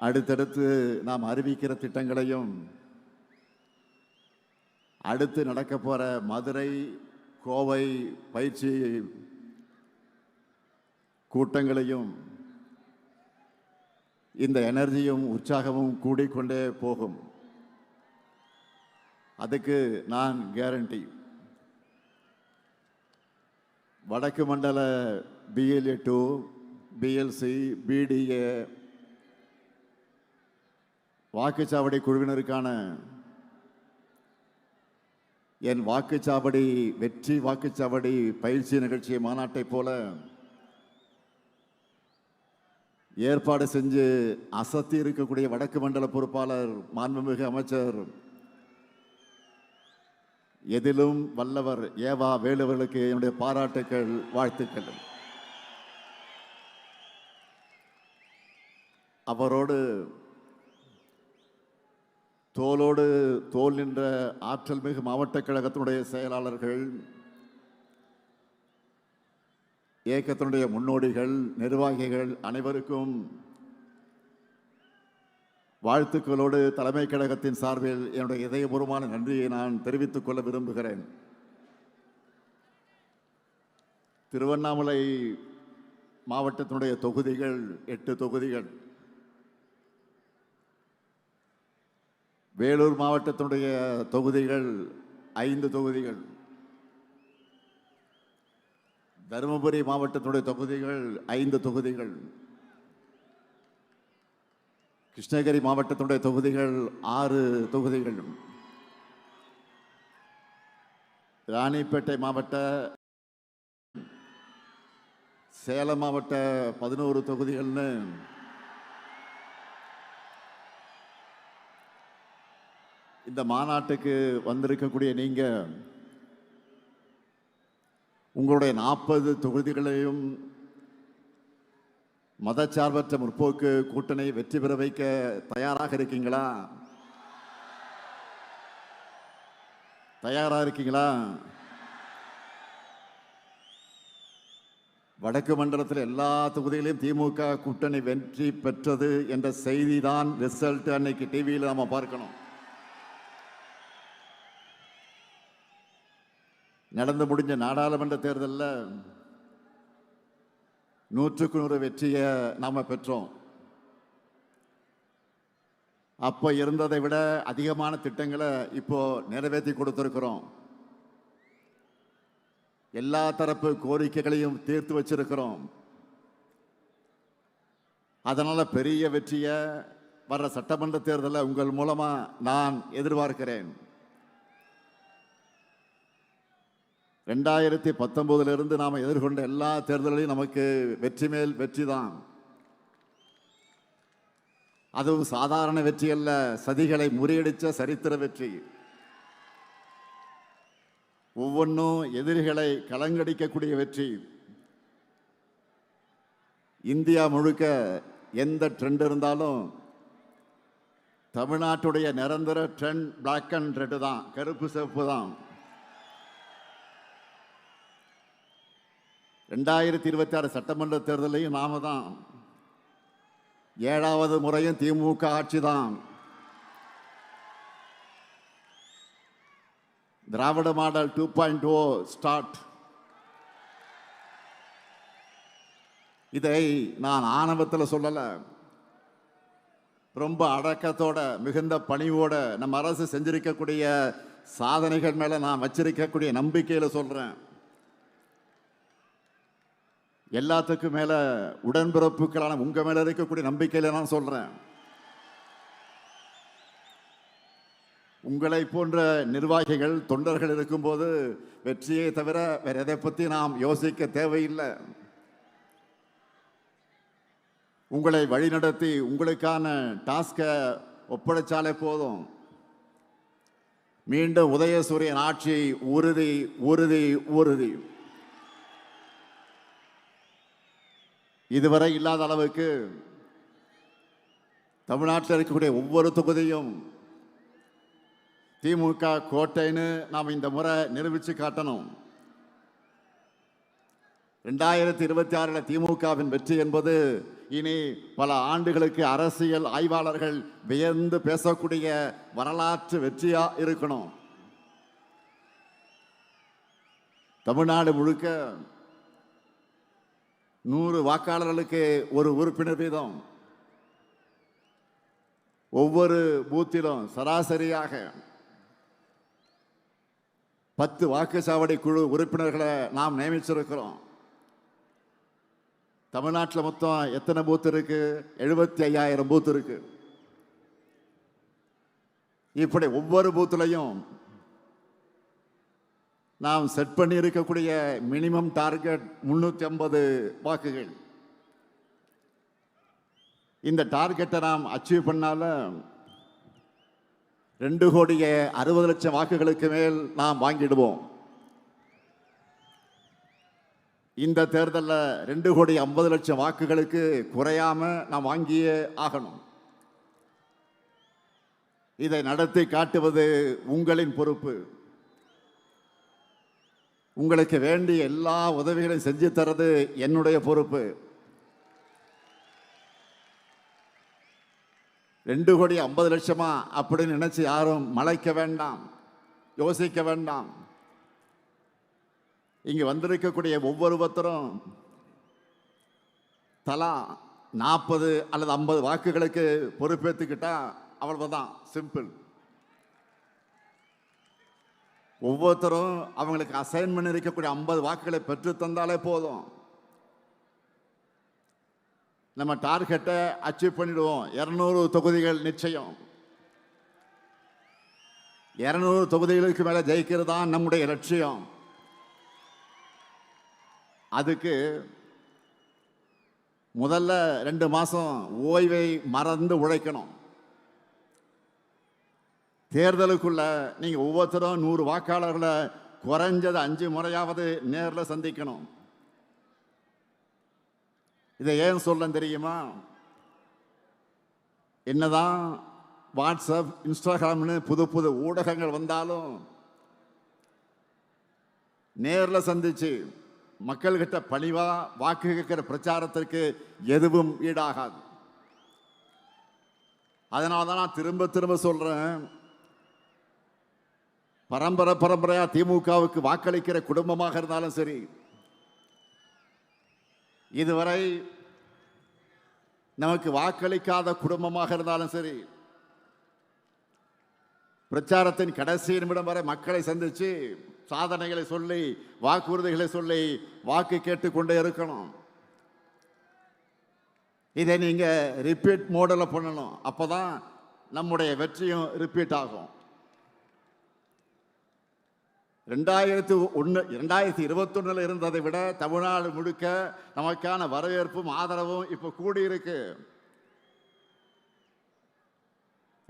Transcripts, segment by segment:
அடுத்தடுத்து நாம் அறிவிக்கிற திட்டங்களையும் அடுத்து நடக்க போகிற மதுரை கோவை பயிற்சி கூட்டங்களையும் இந்த எனர்ஜியும் உற்சாகமும் கூடிக்கொண்டே போகும். அதுக்கு நான் கேரண்டி வடக்கு மண்டல பிஎல்ஏ டூ பிஎல்சி பிடிஏ வாக்குச்சாவடி குழுவினருக்கான என் வாக்குச்சாவடி வெற்றி வாக்குச்சாவடி பயிற்சி நிகழ்ச்சி மாநாட்டைப் போல ஏற்பாடு செஞ்சு அசத்தி இருக்கக்கூடிய வடக்கு மண்டல பொறுப்பாளர் மாண்புமிகு அமைச்சர் எதிலும் வல்லவர் ஏவா வேலுவர்களுக்கு என்னுடைய பாராட்டுக்கள் வாழ்த்துக்கள். அவரோடு தோலோடு தோல் நின்ற ஆற்றல் மிகு மாவட்ட கழகத்தினுடைய செயலாளர்கள் இயக்கத்தினுடைய முன்னோடிகள் நிர்வாகிகள் அனைவருக்கும் வாழ்த்துக்களோடு தலைமை கழகத்தின் சார்பில் என்னுடைய இதயபூர்வமான நன்றியை நான் தெரிவித்துக் கொள்ள விரும்புகிறேன். திருவண்ணாமலை மாவட்டத்தினுடைய தொகுதிகள் எட்டு தொகுதிகள். வேலூர் மாவட்டத்தினுடைய தொகுதிகள் ஐந்து தொகுதிகள். தருமபுரி மாவட்டத்தினுடைய தொகுதிகள் ஐந்து தொகுதிகள். கிருஷ்ணகிரி மாவட்டத்தினுடைய தொகுதிகள் ஆறு தொகுதிகள். ராணிப்பேட்டை மாவட்ட சேலம் மாவட்ட பதினோரு தொகுதிகள்னு இந்த மாநாட்டுக்கு வந்திருக்கக்கூடிய நீங்கள் உங்களுடைய நாற்பது தொகுதிகளையும் மதச்சார்பற்ற முற்போக்கு கூட்டணி வெற்றி பெற வைக்க தயாராக இருக்கீங்களா? தயாராக இருக்கீங்களா? வடக்கு மண்டலத்தில் எல்லா தொகுதிகளையும் திமுக கூட்டணி வெற்றி பெற்றது என்ற செய்தி தான் ரிசல்ட் அன்னைக்கு டிவியில் நம்ம பார்க்கணும். நடந்து முடிஞ்ச நாடாளுமன்ற தேர்தலில் நூற்றுக்கு நூறு வெற்றியை நாம் பெற்றோம். அப்போ இருந்ததை விட அதிகமான திட்டங்களை இப்போ நிறைவேற்றி கொடுத்துருக்குறோம். எல்லா தரப்பு கோரிக்கைகளையும் தீர்த்து வச்சிருக்கிறோம். அதனால் பெரிய வெற்றியை வர்ற சட்டமன்ற தேர்தலை உங்கள் மூலமாக நான் எதிர்பார்க்கிறேன். ரெண்டாயிரத்தி பத்தொம்போதுலேருந்து நாம் எதிர்கொண்ட எல்லா தேர்தல்களையும் நமக்கு வெற்றி மேல் வெற்றி தான் அதுவும் சாதாரண வெற்றி அல்ல சதிகளை முறியடித்த சரித்திர வெற்றி. ஒவ்வொன்றும் எதிரிகளை கலங்கடிக்கக்கூடிய வெற்றி. இந்தியா முழுக்க எந்த ட்ரெண்ட் இருந்தாலும் தமிழ்நாட்டுடைய நிரந்தர ட்ரெண்ட் பிளாக் அண்ட் ரெட்டு தான் கருப்பு சிவப்பு தான். ரெண்டாயிரத்தி இருபத்தி ஆறு சட்டமன்ற தேர்தலையும் நாம தான் ஏழாவது முறையும் திமுக ஆட்சி தான் Dravida model two point O start. இதை நான் ஆணவத்தில் சொல்லலை. ரொம்ப அடக்கத்தோட மிகுந்த பணிவோட நம்ம அரசு செஞ்சிருக்கக்கூடிய சாதனைகள் மேலே நான் வச்சிருக்கக்கூடிய நம்பிக்கையில் சொல்கிறேன் எல்லாத்துக்கும் மேல உடன்பிறப்புகளான உங்க மேல இருக்கக்கூடிய நம்பிக்கையில நான் சொல்றேன். உங்களை போன்ற நிர்வாகிகள் தொண்டர்கள் இருக்கும்போது வெற்றியை தவிர வேற எதை பத்தி நாம் யோசிக்க தேவையில்லை. உங்களை வழிநடத்தி உங்களுக்கான டாஸ்கை ஒப்படைச்சாலே போதும். மீண்டும் உதயசூரியன் ஆட்சி உறுதி உறுதி உறுதி. இதுவரை இல்லாத அளவுக்கு தமிழ்நாட்டில் இருக்கக்கூடிய ஒவ்வொரு தொகுதியும் திமுக கோட்டைன்னு நாம் இந்த முறை நிரூபித்து காட்டணும். ரெண்டாயிரத்தி இருபத்தி ஆறில் திமுகவின் வெற்றி என்பது இனி பல ஆண்டுகளுக்கு அரசியல் ஆய்வாளர்கள் வியந்து பேசக்கூடிய வரலாற்று வெற்றியாக இருக்கணும். தமிழ்நாடு முழுக்க நூறு வாக்காளர்களுக்கு ஒரு உறுப்பினர் வீதம். ஒவ்வொரு பூத்திலும் சராசரியாக பத்து வாக்குச்சாவடி குழு உறுப்பினர்களை நாம் நியமிச்சிருக்கிறோம். தமிழ்நாட்டில் மொத்தம் எத்தனை பூத் இருக்கு? எழுபத்தி ஐயாயிரம் பூத் இருக்கு. இப்படி ஒவ்வொரு பூத்துலையும் நாம் செட் பண்ணி இருக்கக்கூடிய மினிமம் டார்கெட் முந்நூற்றி ஐம்பது வாக்குகள். இந்த டார்கெட்டை நாம் அச்சீவ் பண்ணால ரெண்டு கோடிய அறுபது லட்சம் வாக்குகளுக்கு மேல் நாம் வாங்கிடுவோம். இந்த தேர்தலில் ரெண்டு கோடி ஐம்பது லட்சம் வாக்குகளுக்கு குறையாமல் நாம் வாங்கியே ஆகணும். இதை நடத்தி காட்டுவது உங்களின் பொறுப்பு. உங்களுக்கு வேண்டிய எல்லா உதவிகளையும் செஞ்சு தரது என்னுடைய பொறுப்பு. ரெண்டு கோடி ஐம்பது லட்சமா அப்படின்னு நினைச்சு யாரும் மலைக்க வேண்டாம் யோசிக்க வேண்டாம். இங்கு வந்திருக்கக்கூடிய ஒவ்வொருவத்தரும் தலா நாற்பது அல்லது ஐம்பது வாக்குகளுக்கு பொறுப்பேற்றுக்கிட்டா அவ்வளவுதான் சிம்பிள். ஒவ்வொருத்தரும் அவங்களுக்கு அசைன்மெண்ட் இருக்கக்கூடிய ஐம்பது வாக்குகளை பெற்று தந்தாலே போதும். நம்ம டார்கெட்டை அச்சீவ் பண்ணிடுவோம். இரநூறு தொகுதிகள் நிச்சயம். இரநூறு தொகுதிகளுக்கு மேலே ஜெயிக்கிறது தான் நம்முடைய லட்சியம். அதுக்கு முதல்ல ரெண்டு மாதம் ஓய்வை மறந்து உழைக்கணும். தேர்தலுக்குள்ள நீங்கள் ஒவ்வொருத்தரும் நூறு வாக்காளர்களை குறைஞ்சது அஞ்சு முறையாவது நேரில் சந்திக்கணும். இதை ஏன் சொல்ல தெரியுமா? என்னதான் வாட்ஸ்அப் இன்ஸ்டாகிராம்னு புது புது ஊடகங்கள் வந்தாலும் நேரில் சந்திச்சு மக்கள்கிட்ட பணிவா வாக்கு கேட்கிற பிரச்சாரத்திற்கு எதுவும் ஈடாகாது. அதனால தான் நான் திரும்ப திரும்ப சொல்கிறேன் பரம்பரை பரம்பரையா திமுகவுக்கு வாக்களிக்கிற குடும்பமாக இருந்தாலும் சரி. இதுவரை நமக்கு வாக்களிக்காத குடும்பமாக இருந்தாலும் சரி. பிரச்சாரத்தின் கடைசி நிமிடம் வரை மக்களை சந்திச்சு சாதனைகளை சொல்லி வாக்குறுதிகளை சொல்லி வாக்கு கேட்டுக்கொண்டே இருக்கணும். இதை நீங்கள் ரிப்பீட் மோடலில் பண்ணணும். அப்போ தான் நம்முடைய வெற்றியும் ரிப்பீட் ஆகும். ரெண்டாயிரத்தி ஒன்று ரெண்டாயிரத்தி இருபத்தொன்னில் இருந்ததை விட தமிழ்நாடு முழுக்க நமக்கான வரவேற்பும் ஆதரவும் இப்போ கூடியிருக்கு.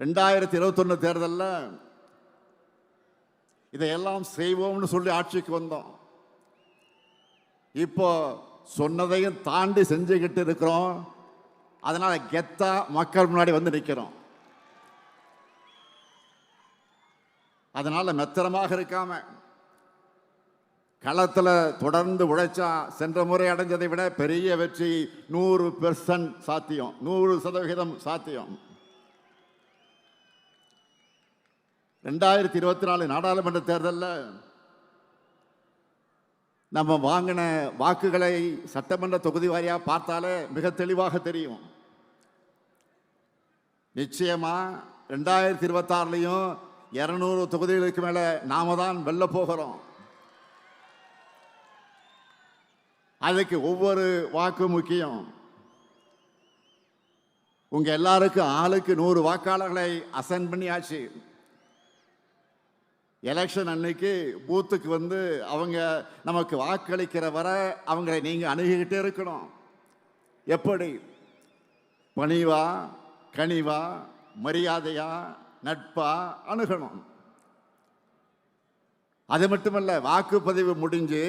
ரெண்டாயிரத்தி இருபத்தொன்று தேர்தலில் இதையெல்லாம் செய்வோம்னு சொல்லி ஆட்சிக்கு வந்தோம். இப்போ சொன்னதையும் தாண்டி செஞ்சுக்கிட்டு இருக்கிறோம். அதனால் கெத்தா மக்கள் முன்னாடி வந்து நிற்கிறோம் அதனால மெத்தனமாக இருக்காமல் களத்தில் தொடர்ந்து உழைச்சா சென்ற முறை அடைஞ்சதை விட பெரிய வெற்றி நூறு பெர்சன்ட் சாத்தியம் நூறு சதவிகிதம் சாத்தியம். ரெண்டாயிரத்தி இருபத்தி நாலு நாடாளுமன்ற தேர்தலில் நம்ம வாங்கின வாக்குகளை சட்டமன்ற தொகுதி வாரியாக பார்த்தாலே மிக தெளிவாக தெரியும். நிச்சயமாக ரெண்டாயிரத்தி இருபத்தாறுலையும் இரநூறு தொகுதிகளுக்கு மேலே நாம தான் வெல்ல போகிறோம். அதுக்கு ஒவ்வொரு வாக்கு முக்கியம். உங்க எல்லாருக்கும் ஆளுக்கு நூறு வாக்காளர்களை அசைன் பண்ணியாச்சு. எலெக்ஷன் அன்னைக்கு பூத்துக்கு வந்து அவங்க நமக்கு வாக்களிக்கிற வரை அவங்களை நீங்க அணுகிக்கிட்டே இருக்கணும். எப்படி? பணிவா கனிவா மரியாதையா நட்பா அணுகணும். அது மட்டுமல்ல வாக்குப்பதிவு முடிஞ்சு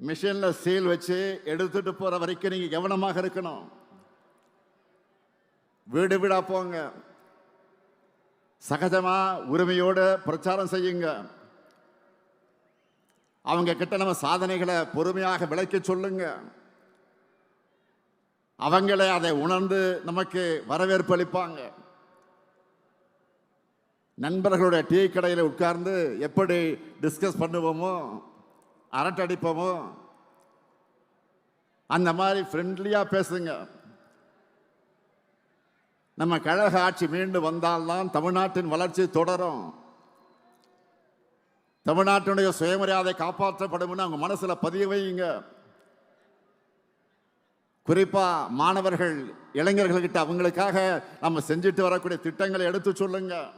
மிஷினில் சீல் வச்சு எடுத்துட்டு போகிற வரைக்கும் நீங்கள் கவனமாக இருக்கணும். வீடு வீடாக போங்க. சகஜமாக உரிமையோடு பிரச்சாரம் செய்யுங்க. அவங்க கிட்ட நம்ம சாதனைகளை பொறுமையாக விளக்கி சொல்லுங்க. அவங்களே அதை உணர்ந்து நமக்கு வரவேற்பு அளிப்பாங்க. நண்பர்களுடைய டீ கடையில் உட்கார்ந்து எப்படி டிஸ்கஸ் பண்ணுவோமோ அரட்டடிப்போமோ? அந்த மாதிரி ஃப்ரெண்ட்லியாக பேசுங்க. நம்ம கழக ஆட்சி மீண்டு வந்தால்தான் தமிழ்நாட்டின் வளர்ச்சி தொடரும். தமிழ்நாட்டினுடைய சுயமரியாதை காப்பாற்றப்படும்னு அவங்க மனசில் பதிய வையுங்க குறிப்பாக மாணவர்கள் இளைஞர்கள்கிட்ட அவங்களுக்காக நம்ம செஞ்சுட்டு வரக்கூடிய திட்டங்களை எடுத்து சொல்லுங்கள்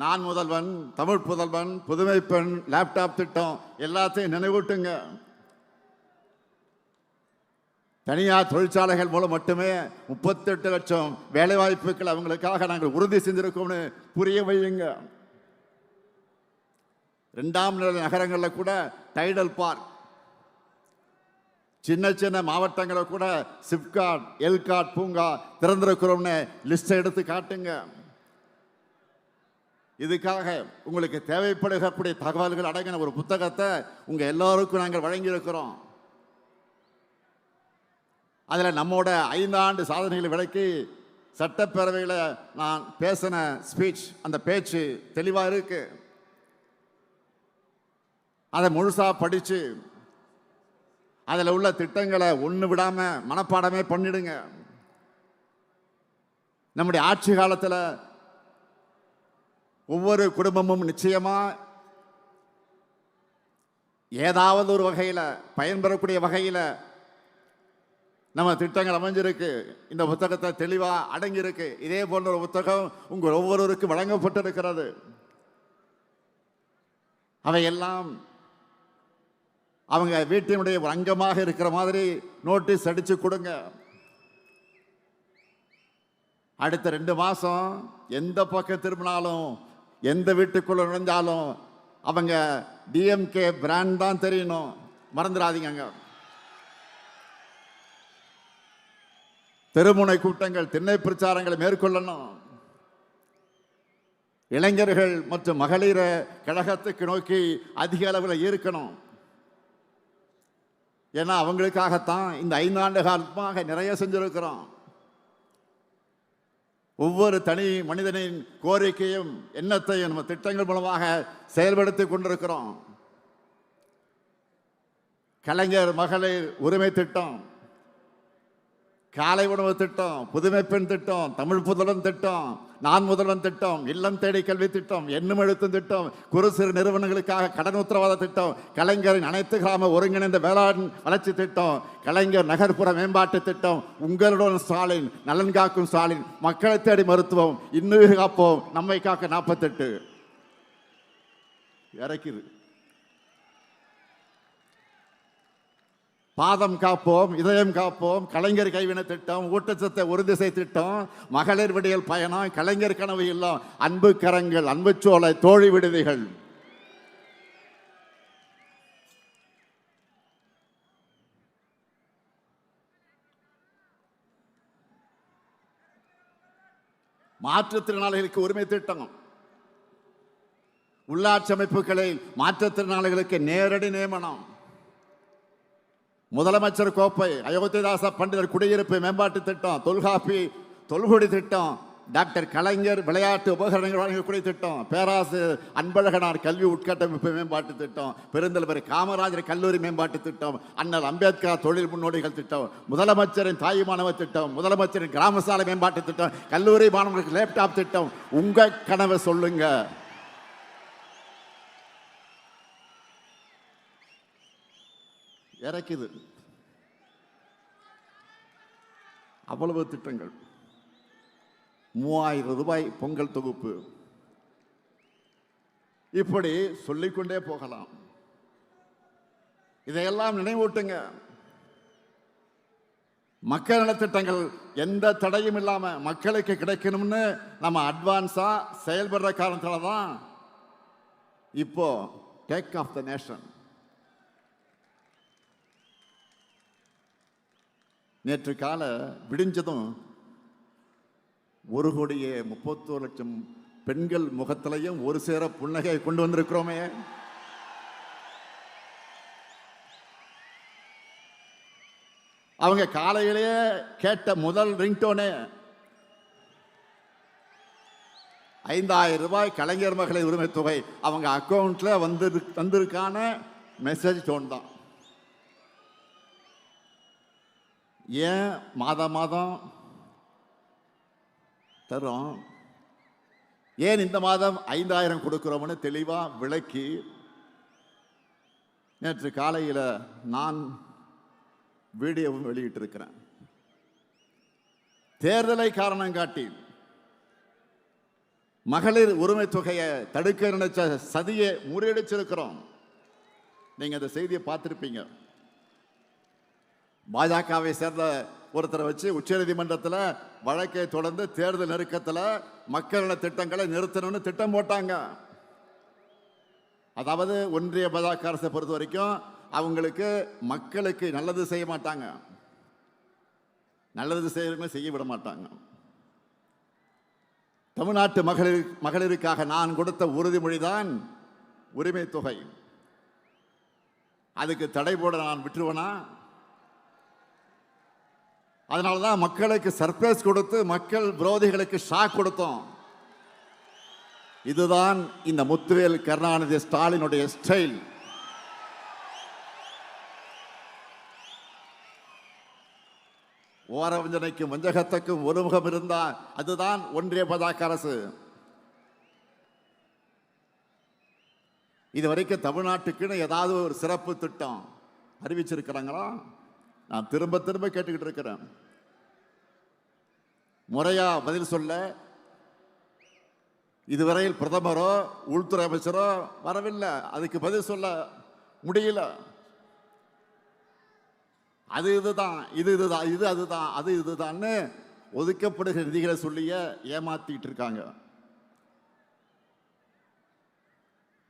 நான் முதல்வன் தமிழ் புதல்வன் புதுமை பெண் லேப்டாப் திட்டம் எல்லாத்தையும் நினைவூட்டுங்க. தனியார் தொழிற்சாலைகள் மூலம் மட்டுமே முப்பத்தெட்டு லட்சம் வேலைவாய்ப்புகள் அவங்களுக்காக நாங்கள் உறுதி செஞ்சிருக்கோம்னு புரிய வையுங்க. ரெண்டாம் நிலை நகரங்களில் கூட டைடல் பார்க் சின்ன சின்ன மாவட்டங்களில் கூட சிப்காட் எல்காட் பூங்கா திறந்திருக்கிறோம்னு லிஸ்ட் எடுத்து காட்டுங்க. இதுக்காக உங்களுக்கு தேவைப்படுகக்கூடிய தகவல்கள் அடங்கின ஒரு புத்தகத்தை உங்கள் எல்லாருக்கும் நாங்கள் வழங்கியிருக்கிறோம். அதில் நம்மோட ஐந்தாண்டு சாதனைகளை விளக்கி சட்டப்பேரவையில் நான் பேசின ஸ்பீச் அந்த பேச்சு தெளிவாக இருக்கு. அதை முழுசாக படித்து அதில் உள்ள திட்டங்களை ஒன்று விடாமல் மனப்பாடமே பண்ணிடுங்க. நம்முடைய ஆட்சி காலத்தில் ஒவ்வொரு குடும்பமும் நிச்சயமா ஏதாவது ஒரு வகையில் பயன்பெறக்கூடிய வகையில் நம்ம திட்டங்கள் அமைஞ்சிருக்கு. இந்த புத்தகத்தை தெளிவாக அடங்கியிருக்கு. இதே போன்ற ஒரு புத்தகம் உங்கள் ஒவ்வொருவருக்கும் வழங்கப்பட்டிருக்கிறது. அவையெல்லாம் அவங்க வீட்டினுடைய அங்கமாக இருக்கிற மாதிரி நோட்டீஸ் அடித்து கொடுங்க. அடுத்த ரெண்டு மாதம் எந்த பக்கம் திரும்பினாலும் எந்த வீட்டுக்குள்ளே நுழைஞ்சாலும் அவங்க டிஎம்கே பிராண்ட் தான் தெரியணும். மறந்துடாதீங்க அங்கே. தெருமுனை கூட்டங்கள் திண்ணை பிரச்சாரங்களை மேற்கொள்ளணும். இளைஞர்கள் மற்றும் மகளிரை கழகத்துக்கு நோக்கி அதிக அளவில் ஈர்க்கணும் ஏன்னா அவங்களுக்காகத்தான் இந்த ஐந்தாண்டு காலமாக நிறைய செஞ்சுருக்கிறோம். ஒவ்வொரு தனி மனிதனின் கோரிக்கையும் எண்ணத்தையும் நம்ம திட்டங்கள் மூலமாக செயல்படுத்தி கொண்டிருக்கிறோம். கலைஞர் மகளிர் உரிமை திட்டம் காலை உணவு திட்டம் புதுமை பெண் திட்டம் தமிழ் புதலன் திட்டம் நான் முதல்வன் திட்டம் இல்லம் தேடி கல்வி திட்டம் எண்ணும் எழுத்தும் திட்டம் குறு சிறு நிறுவனங்களுக்காக கடன் உத்தரவாத திட்டம் கலைஞரின் அனைத்து கிராம ஒருங்கிணைந்த வேளாண் வளர்ச்சி திட்டம் கலைஞர் நகர்ப்புற மேம்பாட்டு திட்டம் உங்களுடன் ஸ்டாலின் நலன் காக்கும் ஸ்டாலின் மக்களை தேடி மருத்துவம் இன்னுயிர் காப்போம் நம்மை காக்க நாற்பத்தெட்டு. இறக்குது பாதம் காப்போம் இதயம் காப்போம் கலைஞர் கைவினை திட்டம் ஊட்டச்சத்தை உறுதிசை திட்டம் மகளிர் விடியல் பயணம் கலைஞர் கனவு இல்லம் அன்பு கரங்கள் அன்பு சோலை தோழி விடுதிகள். மாற்றுத்திறனாளிகளுக்கு உரிமை திட்டம் உள்ளாட்சி அமைப்புகளில் மாற்றுத்திறனாளிகளுக்கு நேரடி நியமனம். முதலமைச்சர் கோப்பை அயோத்திதாச பண்டிதர் குடியிருப்பு மேம்பாட்டு திட்டம் தொல்காப்பி தொல்குடி திட்டம் டாக்டர் கலைஞர் விளையாட்டு உபகரணங்கள் வழங்கக்கூடிய திட்டம் பேராசிரியர் அன்பழகனார் கல்வி உட்கட்டமைப்பு மேம்பாட்டு திட்டம் பெருந்தலைவர் காமராஜர் கல்லூரி மேம்பாட்டு திட்டம் அண்ணல் அம்பேத்கர் தொழில் முன்னோடிகள் திட்டம் முதலமைச்சரின் தாய் மாணவர் திட்டம் முதலமைச்சரின் கிராம சாலை மேம்பாட்டு திட்டம் கல்லூரி மாணவர்களுக்கு லேப்டாப் திட்டம் உங்கள் கனவை சொல்லுங்கள் இறக்குது. அவ்வளவு திட்டங்கள். மூவாயிரம் ரூபாய் பொங்கல் தொகுப்பு. இப்படி சொல்லிக்கொண்டே போகலாம். இதையெல்லாம் நினைவூட்டுங்க. மக்கள் நலத்திட்டங்கள் எந்த தடையும் இல்லாமல் மக்களுக்கு கிடைக்கணும்னு நம்ம அட்வான்ஸாக செயல்படுற காரணத்தில் தான் இப்போ டேக் ஆஃப் த நேஷன் நேற்று கால விடிஞ்சதும் ஒரு கோடியே முப்பத்தோரு லட்சம் பெண்கள் முகத்திலையும் ஒரு சேர புன்னகையை கொண்டு வந்திருக்கிறோமே. அவங்க காலையிலேயே கேட்ட முதல் ரிங்டோனே ஐந்தாயிரம் ரூபாய் கலைஞர் மகளிர் உரிமை தொகை. அவங்க அக்கௌண்ட்ல வந்து வந்திருக்கான மெசேஜ் டோன் தான். ஏன் மாதம் மாதம் தரும் ஏன் இந்த மாதம் ஐந்தாயிரம் கொடுக்குறோம்னு தெளிவாக விளக்கி நேற்று காலையில் நான் வீடியோவும் வெளியிட்டிருக்கிறேன். தேர்தலை காரணம் காட்டி மகளிர் உரிமை தொகையை தடுக்க நினைச்ச சதியை முறியடிச்சிருக்கிறோம். நீங்கள் அந்த செய்தியை பார்த்துருப்பீங்க. பாஜகவை சேர்ந்த ஒருத்தரை வச்சு உச்சநீதிமன்றத்தில் வழக்கை தொடர்ந்து தேர்தல் நெருக்கத்தில் மக்களோட திட்டங்களை நிறுத்தணும்னு திட்டம் போட்டாங்க. அதாவது ஒன்றிய பாஜக அரசை பொறுத்த வரைக்கும் அவங்களுக்கு மக்களுக்கு நல்லது செய்ய மாட்டாங்க. நல்லது செய்யறவங்களும் செய்ய விட மாட்டாங்க. தமிழ்நாட்டு மகளிர் மகளிருக்காக நான் கொடுத்த உறுதிமொழி தான் உரிமை தொகை அதுக்கு தடை போட நான் விட்டுருவேனா? அதனால தான் மக்களுக்கு சர்ப்ரைஸ் கொடுத்து மக்கள் விரோதிகளுக்கு ஷாக் கொடுத்தோம். இதுதான் இந்த முத்துவேல் கருணாநிதி ஸ்டாலினுடைய ஸ்டைல் ஓரவஞ்சனைக்கும் வஞ்சகத்துக்கும் ஒருமுகம் இருந்தால் அதுதான் ஒன்றிய பாஜக அரசு. இது வரைக்கும் தமிழ்நாட்டுக்குன்னு ஏதாவது ஒரு சிறப்பு திட்டம் அறிவிச்சிருக்கிறாங்களா? நான் திரும்ப திரும்ப கேட்டுக்கிட்டு இருக்கிறேன். முறையா பதில் சொல்ல இதுவரையில் பிரதமரோ உள்துறை அமைச்சரோ வரவில்லை. அதுக்கு பதில் சொல்ல முடியல. அது இதுதான் இது இதுதான் இது அதுதான் அது இதுதான்னு ஒதுக்கப்படுகிற நிதிகளை சொல்லிய ஏமாத்திட்டு இருக்காங்க.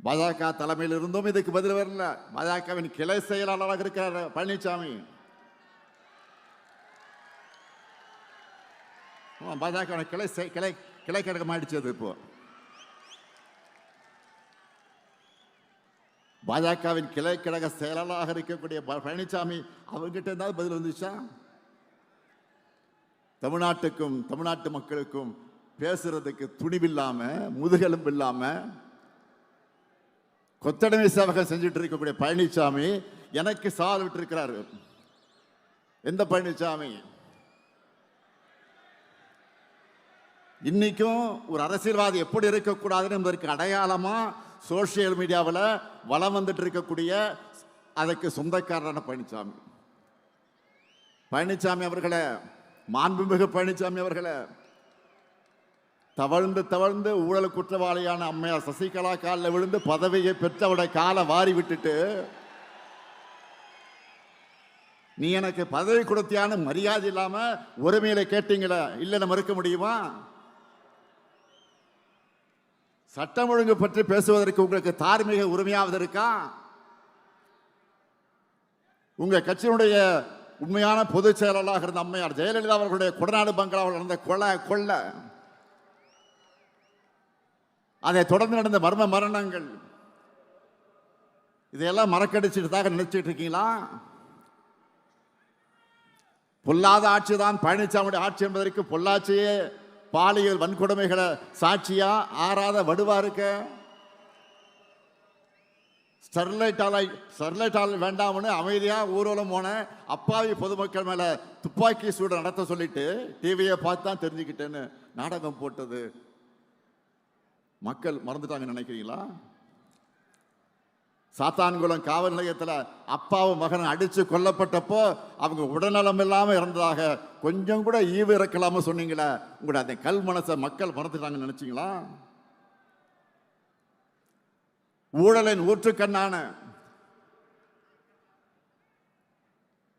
பாஜக தலைமையில் இருந்தும் இதுக்கு பதில் வரல. பாஜகவின் கிளை செயலாளராக இருக்கிறார் பழனிசாமி பாஜக கிளை செய்- கிளை கிளை கழகம் ஆயிடுச்சு அது இப்போ. பாஜகவின் கிளை கழக செயலாளராக இருக்கக்கூடிய ப- பழனிசாமி அவர்கிட்ட இருந்தாவது பதில் வந்துச்சா? தமிழ்நாட்டுக்கும் தமிழ்நாட்டு மக்களுக்கும் பேசுறதுக்கு துணிவில்லாமல் முதுகெலும்பு இல்லாமல் கொத்தடைமை சேவகம் செஞ்சுட்டு இருக்கக்கூடிய பழனிசாமி எனக்கு சால் விட்டு எந்த பழனிசாமி இன்றைக்கும் ஒரு அரசியல்வாதி எப்படி இருக்கக்கூடாதுன்னு என்பதற்கு அடையாளமாக சோஷியல் மீடியாவில் வலம் வந்துட்டு இருக்கக்கூடிய அதற்கு சொந்தக்காரரான பழனிசாமி பழனிசாமி அவர்களே மாண்புமிகு பழனிசாமி அவர்களை தவழ்ந்து தவழ்ந்து ஊழல் குற்றவாளியான அம்மையார் சசிகலா காலில் விழுந்து பதவியை பெற்றவட காலை வாரி விட்டுட்டு நீ எனக்கு பதவி கொடுத்தியான மரியாதை இல்லாமல் உரிமையில கேட்டீங்களே இல்லை மறுக்க முடியுமா? சட்டம் ஒழுங்கு பற்றி பேசுவதற்கு உங்களுக்கு தார்மீக உரிமையாவது இருக்கா? உங்க கட்சியினுடைய உண்மையான பொதுச் செயலாளராக இருந்த அம்மையார் ஜெயலலிதா அவர்களுடைய கொடநாடு பங்களாவில் நடந்த கொலை கொள்ள. அதை தொடர்ந்து நடந்த மர்ம மரணங்கள். இதையெல்லாம் மறக்கடிச்சிட்டதாக நினைச்சிட்டு இருக்கீங்களா? பொல்லாத ஆட்சி தான் பழனிசாமியுடைய ஆட்சி என்பதற்கு பொள்ளாச்சியே பாலியல் வன்கொடுமைகளை சாட்சியா ஆறாத வடுவா இருக்க? ஸ்டெர்லைட் ஆலை ஸ்டெர்லைட் ஆலை வேண்டாம்னு அமைதியாக ஊர்வலம் போன அப்பாவி பொதுமக்கள் மேலே துப்பாக்கி சூடு நடத்த சொல்லிட்டு டிவியை பார்த்து தான் தெரிஞ்சுக்கிட்டேன்னு நாடகம் போட்டது. மக்கள் மறந்துட்டாங்கன்னு நினைக்கிறீங்களா? சாத்தான்குளம் காவல் நிலையத்தில் அப்பாவும் மகனும் அடித்து கொல்லப்பட்டப்போ அவங்க உடல்நலம் இல்லாமல் இருந்ததாக கொஞ்சம் கூட ஈவு இறக்கலாமல் சொன்னீங்களே உங்களோட அந்த கல் மனசை மக்கள் மறந்துட்டாங்கன்னு நினச்சிங்களா? ஊழலின் ஊற்றுக்கண்ணான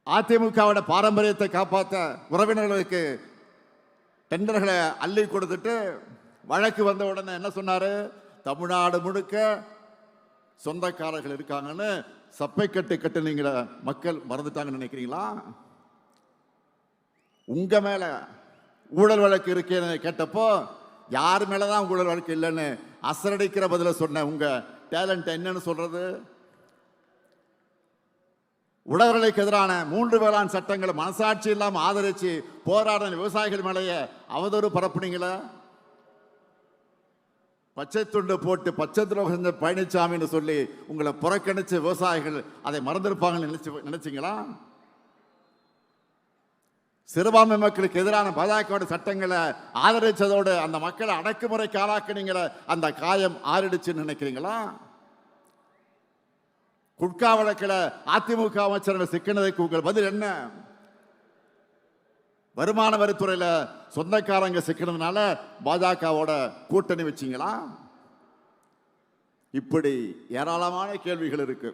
அதிமுகவோட பாரம்பரியத்தை காப்பாற்ற உறவினர்களுக்கு டெண்டர்களை அள்ளி கொடுத்துட்டு வழக்கு வந்த உடனே என்ன சொன்னார்? தமிழ்நாடு முழுக்க சொந்தக்காரர்கள் இருக்காங்கன்னு சப்பை கட்டு கட்டுனீங்களே மக்கள் மறந்துட்டாங்கன்னு நினைக்கிறீங்களா? உங்க மேல ஊழல் வழக்கு இருக்கேன்னு கேட்டப்போ யார் மேலதான் ஊழல் வழக்கு இல்லைன்னு அசரடிக்கிற பதில சொன்ன உங்க டேலண்ட் என்னன்னு சொல்றது? உழவர்களுக்கு எதிரான மூன்று வேளாண் சட்டங்களை மனசாட்சி இல்லாமல் ஆதரிச்சு போராடின விவசாயிகள் மேலேயே அவதூறு பரப்புனீங்களே? பச்சை துண்டு போட்டு பச்சை துரோகம் செஞ்ச பழனிசாமின்னு சொல்லி உங்களை புறக்கணிச்ச விவசாயிகள் அதை மறந்திருப்பாங்கன்னு நினைச்சு நினைச்சிங்களா? சிறுபான்மை மக்களுக்கு எதிரான பாஜகவோட சட்டங்களை ஆதரிச்சதோடு அந்த மக்களை அடக்குமுறைக்கு ஆளாக்குனீங்களே அந்த காயம் ஆறிடுச்சுன்னு நினைக்கிறீங்களா? குட்கா வழக்கில் அதிமுக அமைச்சர்கள் சிக்கினதுக்கு உங்கள் பதில் என்ன? வருமான வரித்துறையில் சொந்தக்காரங்க சிக்கினதுனால பாஜகவோட கூட்டணி வச்சீங்களா? இப்படி ஏராளமான கேள்விகள் இருக்கு.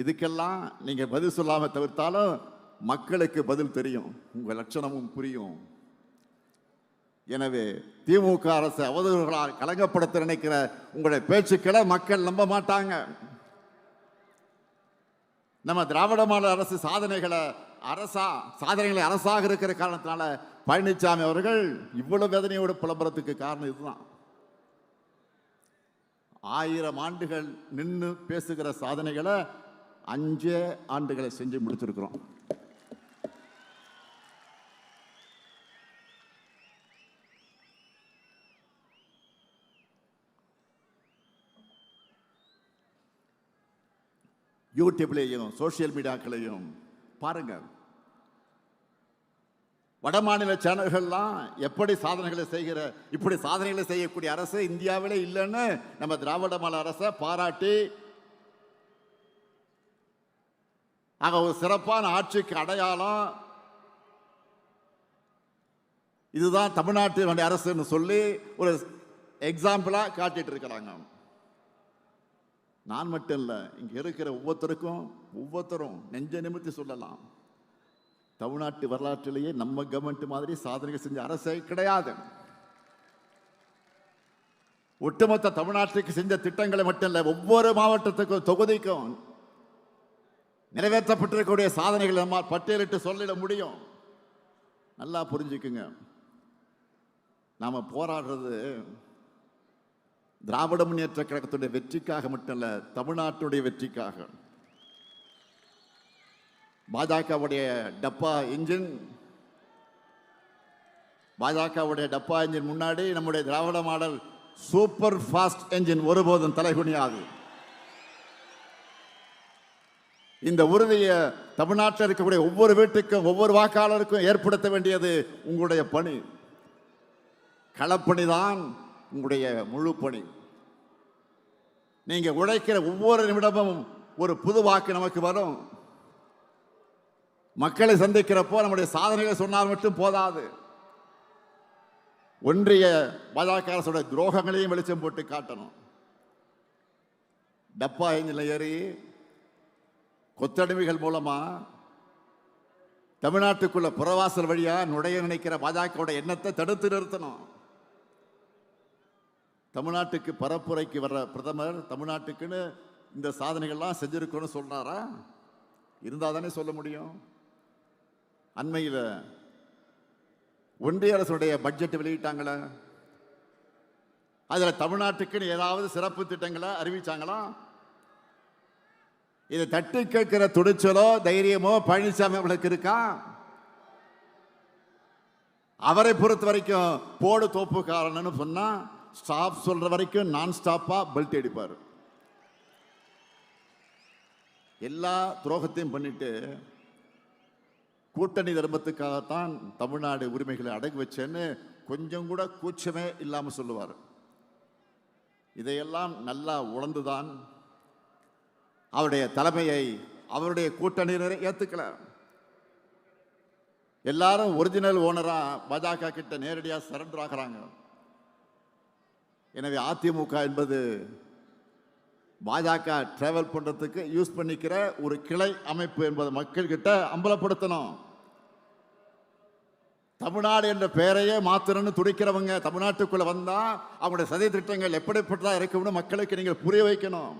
இதுக்கெல்லாம் நீங்கள் பதில் சொல்லாமல் தவிர்த்தாலும் மக்களுக்கு பதில் தெரியும். உங்கள் லட்சணமும் புரியும். எனவே திமுக அரசு அவதூறுகளால் கலங்கப்படுத்த நினைக்கிற உங்களுடைய பேச்சுக்களை மக்கள் நம்ப மாட்டாங்க. நம்ம திராவிட மாடல் அரசு சாதனைகளை அரசா சாதனைகளை அரசாக இருக்கிற காரணத்தினால பழனிசாமி அவர்கள் இவ்வளவு வேதனையோடு புலம்புறதுக்கு காரணம் இதுதான். ஆயிரம் ஆண்டுகள் நின்று பேசுகிற சாதனைகளை அஞ்சே ஆண்டுகளை செஞ்சு முடிச்சிருக்கிறோம். யூடியூப்லேயும் சோஷியல் மீடியாக்களையும் பாருங்க. வடமாநில சேனல்கள்லாம் எப்படி சாதனைகளை செய்கிற இப்படி சாதனைகளை செய்யக்கூடிய அரசு இந்தியாவிலே இல்லைன்னு நம்ம திராவிட மாநில அரசை பாராட்டி ஆக ஒரு சிறப்பான ஆட்சிக்கு அடையாளம் இதுதான் தமிழ்நாட்டினுடைய அரசுன்னு சொல்லி ஒரு எக்ஸாம்பிளாக காட்டிட்டு இருக்கிறாங்க. நான் மட்டும் இல்லை இங்கே இருக்கிற ஒவ்வொருத்தருக்கும் ஒவ்வொருத்தரும் நெஞ்ச நிமித்தி சொல்லலாம். தமிழ்நாட்டு வரலாற்றிலேயே நம்ம கவர்மெண்ட் மாதிரி சாதனைகள் செஞ்ச அரசே கிடையாது. ஒட்டுமொத்த தமிழ்நாட்டுக்கு செஞ்ச திட்டங்களை மட்டும் இல்லை ஒவ்வொரு மாவட்டத்துக்கும் தொகுதிக்கும் நிறைவேற்றப்பட்டிருக்கக்கூடிய சாதனைகளை நம்மால் பட்டியலிட்டு சொல்லிட முடியும். நல்லா புரிஞ்சுக்குங்க. நாம் போராடுறது திராவிட முன்னேற்ற கழகத்துடைய வெற்றிக்காக மட்டும் தமிழ்நாட்டுடைய வெற்றிக்காக. பாஜகவுடைய டப்பா இன்ஜின் பாஜகவுடைய டப்பா இன்ஜின் முன்னாடி நம்முடைய Dravida model super fast engine ஒருபோதும் தலைகுனியாது. இந்த உறுதியை தமிழ்நாட்டில் இருக்கக்கூடிய ஒவ்வொரு வீட்டுக்கும் ஒவ்வொரு வாக்காளருக்கும் ஏற்படுத்த வேண்டியது உங்களுடைய பணி. களப்பணி தான் உங்களுடைய முழு பணி. நீங்கள் உழைக்கிற ஒவ்வொரு நிமிடமும் ஒரு புது வாக்கு நமக்கு வரும். மக்களை சந்திக்கிறப்போ நம்முடைய சாதனைகளை சொன்னால் மட்டும் போதாது. ஒன்றிய பாஜக அரசோட துரோகங்களையும் வெளிச்சம் போட்டு காட்டணும். டப்பா எஞ்சில் ஏறி கொத்தடிமைகள் மூலமாக தமிழ்நாட்டுக்குள்ள புறவாசல் வழியாக நுழைய நினைக்கிற பாஜகவோட எண்ணத்தை தடுத்து நிறுத்தணும். தமிழ்நாட்டுக்கு பரப்புரைக்கு வர்ற பிரதமர் தமிழ்நாட்டுக்குன்னு இந்த சாதனைகள்லாம் செஞ்சுருக்கோன்னு சொன்னாரா இருந்தால் தானே சொல்ல முடியும். அண்மையில் ஒன்றிய அரசுடைய பட்ஜெட் வெளியிட்டாங்களே? அதில் தமிழ்நாட்டுக்குன்னு ஏதாவது சிறப்பு திட்டங்களை அறிவிச்சாங்களா? இதை தட்டு கேட்கிற துணிச்சலோ தைரியமோ பழனிசாமி அவளுக்கு இருக்கா? அவரை பொறுத்த வரைக்கும் போடு தோப்புக்காரன்னு சொன்னால் ஸ்டாப் சொல்ற வரைக்கும் நான் ஸ்டாப்பா பெல்ட் அடிப்பார். எல்லா துரோகத்தையும் பண்ணிட்டு கூட்டணி தர்மத்துக்காகத்தான் தமிழ்நாடு உரிமைகளை அடகு வச்சேன்னு கொஞ்சம் கூட கூச்சமே இல்லாமல் சொல்லுவார். இதையெல்லாம் நல்லா உணர்ந்துதான் அவருடைய தலைமையை அவருடைய கூட்டணியினரை ஏற்றுக்கல எல்லாரும் ஒரிஜினல் ஓனராக பாஜக கிட்ட நேரடியாக சரண்டர் ஆகுறாங்க. எனவே அதிமுக என்பது பாஜக டிராவல் பண்ணுறதுக்கு யூஸ் பண்ணிக்கிற ஒரு கிளை அமைப்பு என்பதை மக்கள்கிட்ட அம்பலப்படுத்தணும். தமிழ்நாடு என்ற பெயரையே மாத்திரன்னு துடிக்கிறவங்க தமிழ்நாட்டுக்குள்ள வந்தால் அவங்களுடைய சதி திட்டங்கள் எப்படிப்பட்டதாக இருக்கும்னு மக்களுக்கு நீங்கள் புரிய வைக்கணும்.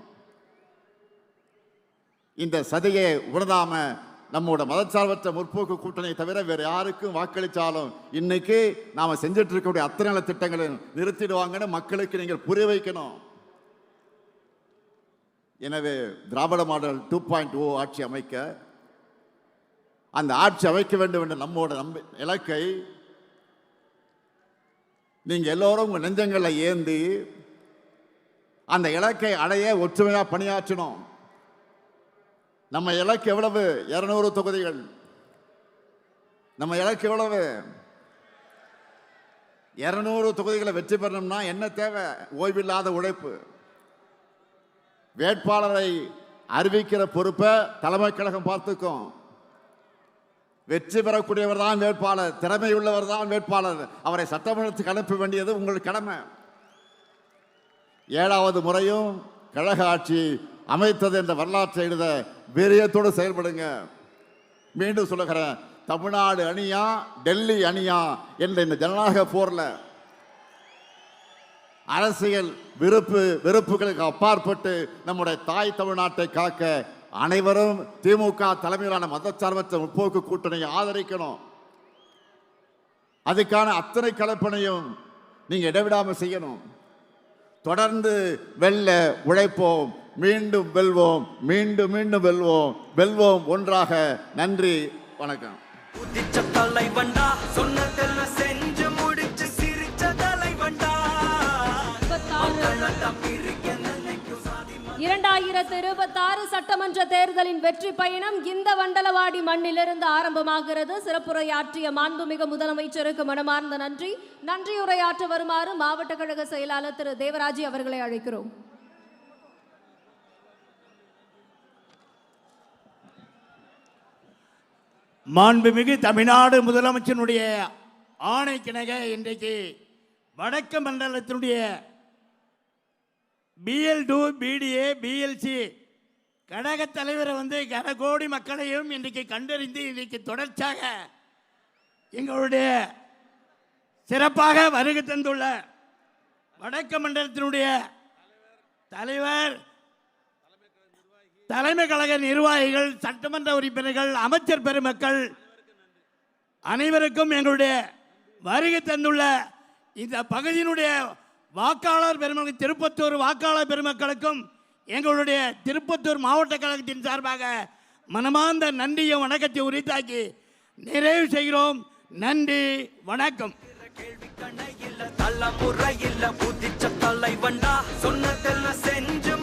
இந்த சதியை உணராமல் நம்மோட மதச்சார்பற்ற முற்போக்கு கூட்டணியை தவிர வேறு யாருக்கும் வாக்களித்தாலும் இன்னைக்கு நாம் செஞ்சுட்டு இருக்கக்கூடிய அத்தனை நல திட்டங்களை நிறுத்திடுவாங்கன்னு மக்களுக்கு நீங்கள் புரிய வைக்கணும். எனவே Dravida model two point O ஆட்சி அமைக்க அந்த ஆட்சி அமைக்க வேண்டும் என்ற நம்மோட நம்ப இலக்கை நீங்கள் எல்லோரும் உங்கள் நெஞ்சங்களை ஏந்தி அந்த இலக்கை அடைய ஒற்றுமையாக பணியாற்றணும். நம்ம இலக்கு எவ்வளவு? இரநூறு தொகுதிகள். நம்ம இலக்கு எவ்வளவு? இரநூறு தொகுதிகளை வெற்றி பெறணும்னா என்ன தேவை? ஓய்வில்லாத உழைப்பு. வேட்பாளரை அறிவிக்கிற பொறுப்பை தலைமை கழகம் பார்த்துக்கும். வெற்றி பெறக்கூடியவர் தான் வேட்பாளர் திறமை உள்ளவர் தான் வேட்பாளர். அவரை சட்டமன்றத்துக்கு அனுப்ப வேண்டியது உங்கள் கடமை. ஏழாவது முறையும் கழக ஆட்சி அமைத்தது என்ற வரலாற்றை எழுத வீரியத்தோடு செயல்படுங்க. மீண்டும் சொல்லுகிறேன். தமிழ்நாடு அணியா டெல்லி அணியா என்ற இந்த ஜனநாயக போர்ல அரசியல் விருப்பு வெறுப்புகளுக்கு அப்பாற்பட்டு நம்முடைய தாய் தமிழ்நாட்டை காக்க அனைவரும் திமுக தலைமையிலான மதச்சார்பற்ற முற்போக்கு கூட்டணியை ஆதரிக்கணும். அதுக்கான அத்தனை கலப்பணையும் நீங்க இடைவிடாமல் செய்யணும். தொடர்ந்து வெல்ல உழைப்போம். மீண்டும் வெல்வோம் மீண்டும் மீண்டும் வெல்வோம். வெல்வோம் ஒன்றாக. நன்றி வணக்கம். இரண்டாயிரத்து இருபத்தாறு சட்டமன்ற தேர்தலின் வெற்றி பயணம் இந்த வண்டலவாடி மண்ணிலிருந்து ஆரம்பமாகிறது. சிறப்புரையாற்றிய மாண்புமிகு முதலமைச்சருக்கு மனமார்ந்த நன்றி. நன்றியுரையாற்ற வருமாறு மாவட்ட கழக செயலாளர் திரு தேவராஜி அவர்களை அழைக்கிறோம். மாண்புமிகு தமிழ்நாடு முதலமைச்சனுடைய ஆணைக்கிணக இன்றைக்கு வடக்கு மண்டலத்தினுடைய பிஎல் டூ பிடிஏ பிஎல்சி கழக தலைவரை வந்து கன கோடி மக்களையும் இன்றைக்கு கண்டறிந்து இன்றைக்கு தொடர்ச்சியாக எங்களுடைய சிறப்பாக வருகை தந்துள்ள வடக்கு மண்டலத்தினுடைய தலைவர் தலைமை கழக நிர்வாகிகள் சட்டமன்ற உறுப்பினர்கள் அமைச்சர் பெருமக்கள் அனைவருக்கும் எங்களுடைய வருகை தந்துள்ள இந்த பகுதியினுடைய வாக்காளர் பெருமக்கள் திருப்பத்தூர் வாக்காளர் பெருமக்களுக்கும் எங்களுடைய திருப்பத்தூர் மாவட்ட கழகத்தின் சார்பாக மனமார்ந்த நன்றியும் வணக்கத்தை உரித்தாக்கி நிறைவு செய்கிறோம். நன்றி வணக்கம். கேள்வி கணையில்ல தலைமுறை இல்ல உதிச்ச தலைவன்டா. சொன்னதெல்லாம் செஞ்சு